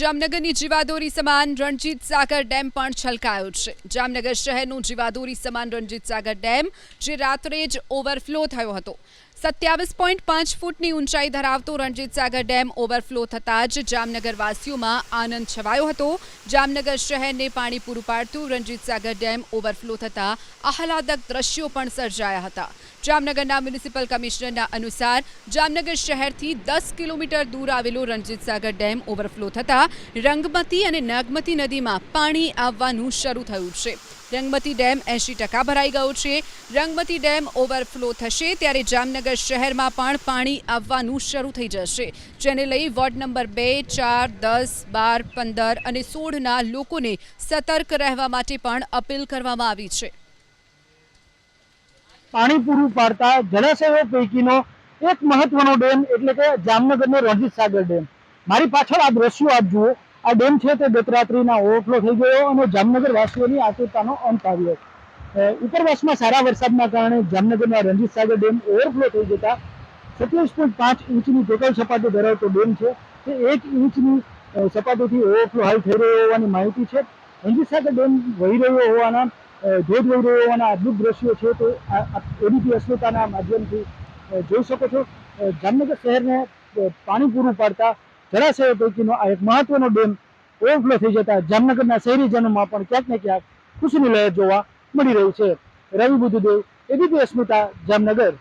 જામનગરની જીવાદોરી સમાન રણજીત સાગર ડેમ પણ છલકાયો છે. જામનગર શહેરનું જીવાદોરી સમાન રણજીત સાગર ડેમ, જે રાત્રે જ ઓવરફ્લો થયો હતો. સત્યાવીસ પોઈન્ટ પાંચ ફૂટની ઊંચાઈ ધરાવતો રણજીત સાગર ડેમ ઓવરફ્લો થતાં જ જામનગરવાસીઓમાં આનંદ છવાયો હતો. જામનગર શહેરને પાણી પૂરું પાડતું રણજીત સાગર ડેમ ઓવરફ્લો થતાં આહલાદક દ્રશ્યો પણ સર્જાયા હતા. જામનગરના મ્યુનિસિપલ કમિશનરના અનુસાર જામનગર શહેરથી દસ કિલોમીટર દૂર આવેલો રણજીત સાગર ડેમ ઓવરફ્લો થતાં રંગમતી અને નાગમતી નદીમાં પાણી આવવાનું શરૂ થયું છે. રંગમતી ડેમ એંશી ટકા ભરાઈ ગયો છે. રંગમતી ડેમ ઓવરફ્લો થશે ત્યારે જામનગર શહેરમાં પણ પાણી આવવાનું શરૂ થઈ જશે. જેને લઈ વોર્ડ નંબર બે, ચાર, દસ, બાર, પંદર અને સોળના લોકોને સતર્ક રહેવા માટે પણ અપીલ કરવામાં આવી છે. પાણી પૂરું પાડતા જળાશયો પૈકીનો એક મહત્વનો ડેમ એટલે કે જામનગરનો રણજીત સાગર ડેમ. મારી પાછળ આ દ્રશ્યો આપ જુઓ. આ ડેમ છે તે ગતરાત્રિના ઓવરફ્લો થઈ ગયો અને જામનગર વાસીઓની આતુરતાનો અંત આવ્યો. ઉપરવાસમાં સારા વરસાદના કારણે જામનગરના રણજીત સાગર ડેમ ઓવરફ્લો થઈ જતા સત્યાવીસ પોઈન્ટ પાંચ ઇંચની ટોટલ સપાટી ધરાવતો ડેમ છે. તે એક ઇંચની સપાટીથી ઓવરફ્લો હાલ થઈ રહ્યો હોવાની માહિતી છે. રણજીત સાગર ડેમ વહી રહ્યો હોવાના ધોધ વહી રહ્યો હોવાના અદ્ભુત દ્રશ્યો છે તો એબીપી અસ્મિતાના માધ્યમથી જોઈ શકો છો. જામનગર શહેરને પાણી પૂરું પાડતા જળાશયો પૈકીનો આ એક મહત્વનો ડેમ ઓવરફ્લો થઈ જતા જામનગરના શહેરીજનોમાં પણ ક્યાંક ને ક્યાંક ખુશીની લહેર જોવા મળી રહી છે. રવિ બુદ્ધદેવ એબીપી અસ્મિતા, જામનગર.